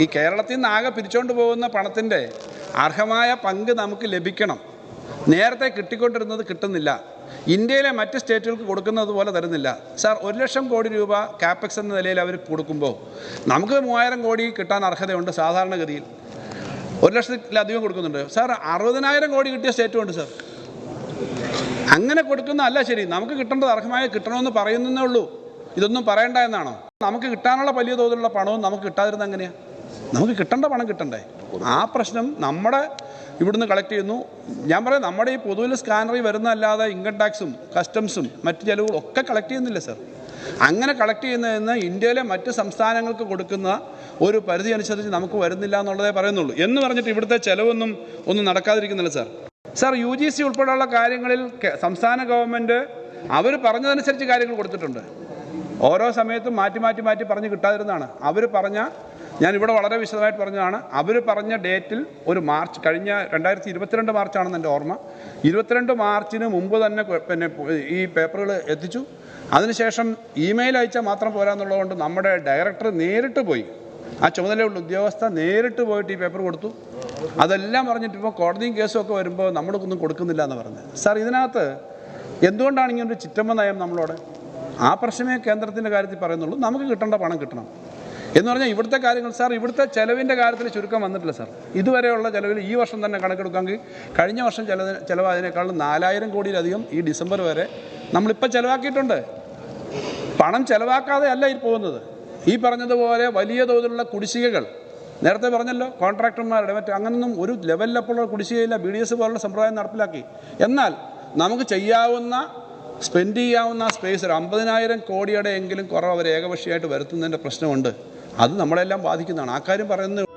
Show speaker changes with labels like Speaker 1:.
Speaker 1: ഈ കേരളത്തിൽ നിന്ന് ആകെ പിരിച്ചുകൊണ്ട് പോകുന്ന പണത്തിന്റെ അർഹമായ പങ്ക് നമുക്ക് ലഭിക്കണം. നേരത്തെ കിട്ടിക്കൊണ്ടിരുന്നത് കിട്ടുന്നില്ല. ഇന്ത്യയിലെ മറ്റ് സ്റ്റേറ്റുകൾക്ക് കൊടുക്കുന്നത് പോലെ തരുന്നില്ല. സാർ ഒരു ലക്ഷം കോടി രൂപ കാപ്പക്സ് എന്ന നിലയിൽ അവർ കൊടുക്കുമ്പോൾ നമുക്ക് മൂവായിരം കോടി കിട്ടാൻ അർഹതയുണ്ട് സാധാരണഗതിയിൽ. ഒരു ലക്ഷത്തിലധികം കൊടുക്കുന്നുണ്ട്. സാർ അറുപതിനായിരം കോടി കിട്ടിയ സ്റ്റേറ്റും ഉണ്ട് സാർ. അങ്ങനെ കൊടുക്കുന്ന അല്ല ശരി. നമുക്ക് കിട്ടേണ്ടത് അർഹമായ കിട്ടണമെന്ന് പറയുന്നേ ഉള്ളൂ. ഇതൊന്നും പറയണ്ട എന്നാണോ? നമുക്ക് കിട്ടാനുള്ള വലിയ തോതിലുള്ള പണവും നമുക്ക് കിട്ടാതിരുന്ന എങ്ങനെയാണ് നമുക്ക് കിട്ടേണ്ട പണം കിട്ടണ്ടേ? ആ പ്രശ്നം നമ്മുടെ ഇവിടുന്ന് കളക്ട് ചെയ്യുന്നു. ഞാൻ പറയാം നമ്മുടെ ഈ പൊതുവിൽ സ്കാനറിൽ വരുന്നതല്ലാതെ ഇൻകം ടാക്സും കസ്റ്റംസും മറ്റ് ചിലവുകളും ഒക്കെ കളക്ട് ചെയ്യുന്നില്ല സർ അങ്ങനെ കളക്ട് ചെയ്യുന്നതെന്ന് ഇന്ത്യയിലെ മറ്റ് സംസ്ഥാനങ്ങൾക്ക് കൊടുക്കുന്ന ഒരു പരിധി അനുസരിച്ച് നമുക്ക് വരുന്നില്ല എന്നുള്ളതേ പറയുന്നുള്ളൂ. എന്ന് പറഞ്ഞിട്ട് ഇവിടുത്തെ ചിലവൊന്നും ഒന്നും നടക്കാതിരിക്കുന്നില്ല sir sir U G C ഉൾപ്പെടെയുള്ള കാര്യങ്ങളിൽ സംസ്ഥാന ഗവൺമെന്റ് അവർ പറഞ്ഞതനുസരിച്ച് കാര്യങ്ങൾ കൊടുത്തിട്ടുണ്ട്. ഓരോ സമയത്തും മാറ്റി മാറ്റി മാറ്റി പറഞ്ഞ് കിട്ടാതിരുന്നതാണ്. അവർ പറഞ്ഞ ഞാൻ ഇവിടെ വളരെ വിശദമായിട്ട് പറഞ്ഞതാണ്. അവർ പറഞ്ഞ ഡേറ്റിൽ ഒരു മാർച്ച് കഴിഞ്ഞ രണ്ടായിരത്തി ഇരുപത്തിരണ്ട് മാർച്ചാണെന്ന് എന്റെ ഓർമ്മ. ഇരുപത്തിരണ്ട് മാർച്ചിന് മുമ്പ് തന്നെ പിന്നെ ഈ പേപ്പറുകൾ എത്തിച്ചു. അതിനുശേഷം ഇമെയിൽ അയച്ചാൽ മാത്രം പോരാന്നുള്ളതുകൊണ്ട് നമ്മുടെ ഡയറക്ടർ നേരിട്ട് പോയി. ആ ചുമതലയുള്ള ഉദ്യോഗസ്ഥ നേരിട്ട് പോയിട്ട് ഈ പേപ്പർ കൊടുത്തു. അതെല്ലാം പറഞ്ഞിട്ട് ഇപ്പോൾ കോടതിയും കേസും ഒക്കെ വരുമ്പോൾ നമ്മൾക്കൊന്നും കൊടുക്കുന്നില്ല എന്ന് പറഞ്ഞത്. സാർ ഇതിനകത്ത് എന്തുകൊണ്ടാണ് ഇങ്ങനൊരു ചിറ്റമ്മ നയം നമ്മളോട്? ആ പ്രശ്നമേ കേന്ദ്രത്തിന്റെ കാര്യത്തിൽ പറയുന്നുള്ളൂ. നമുക്ക് കിട്ടേണ്ട പണം കിട്ടണം. എന്ന് പറഞ്ഞാൽ ഇവിടുത്തെ കാര്യങ്ങൾ സാർ ഇവിടുത്തെ ചെലവിന്റെ കാര്യത്തിൽ ചുരുക്കം വന്നിട്ടില്ല സാർ. ഇതുവരെയുള്ള ചെലവിൽ ഈ വർഷം തന്നെ കണക്കെടുക്കാമെങ്കിൽ കഴിഞ്ഞ വർഷം ചെലവ് അതിനേക്കാളും നാലായിരം കോടിയിലധികം ഈ ഡിസംബർ വരെ നമ്മളിപ്പോൾ ചിലവാക്കിയിട്ടുണ്ട്. പണം ചിലവാക്കാതെ അല്ല ഈ പോകുന്നത്. ഈ പറഞ്ഞതുപോലെ വലിയ തോതിലുള്ള കുടിശ്ശികകൾ നേരത്തെ പറഞ്ഞല്ലോ കോൺട്രാക്ടർമാരുടെ മറ്റേ അങ്ങനൊന്നും ഒരു ലെവലിലപ്പോഴുള്ള കുടിശ്ശികയില്ല ബി ഡി എസ് പോലുള്ള സമ്പ്രദായം നടപ്പിലാക്കി. എന്നാൽ നമുക്ക് ചെയ്യാവുന്ന സ്പെൻഡ് ചെയ്യാവുന്ന സ്പേസ് ഒരു അമ്പതിനായിരം കോടിയുടെ എങ്കിലും കുറവ് അവർ ഏകപക്ഷീയമായിട്ട് വരുത്തുന്നതിന്റെ പ്രശ്നമുണ്ട്. അത് നമ്മളെല്ലാം ബാധിക്കുന്നതാണ്. ആ കാര്യം പറയുന്നത്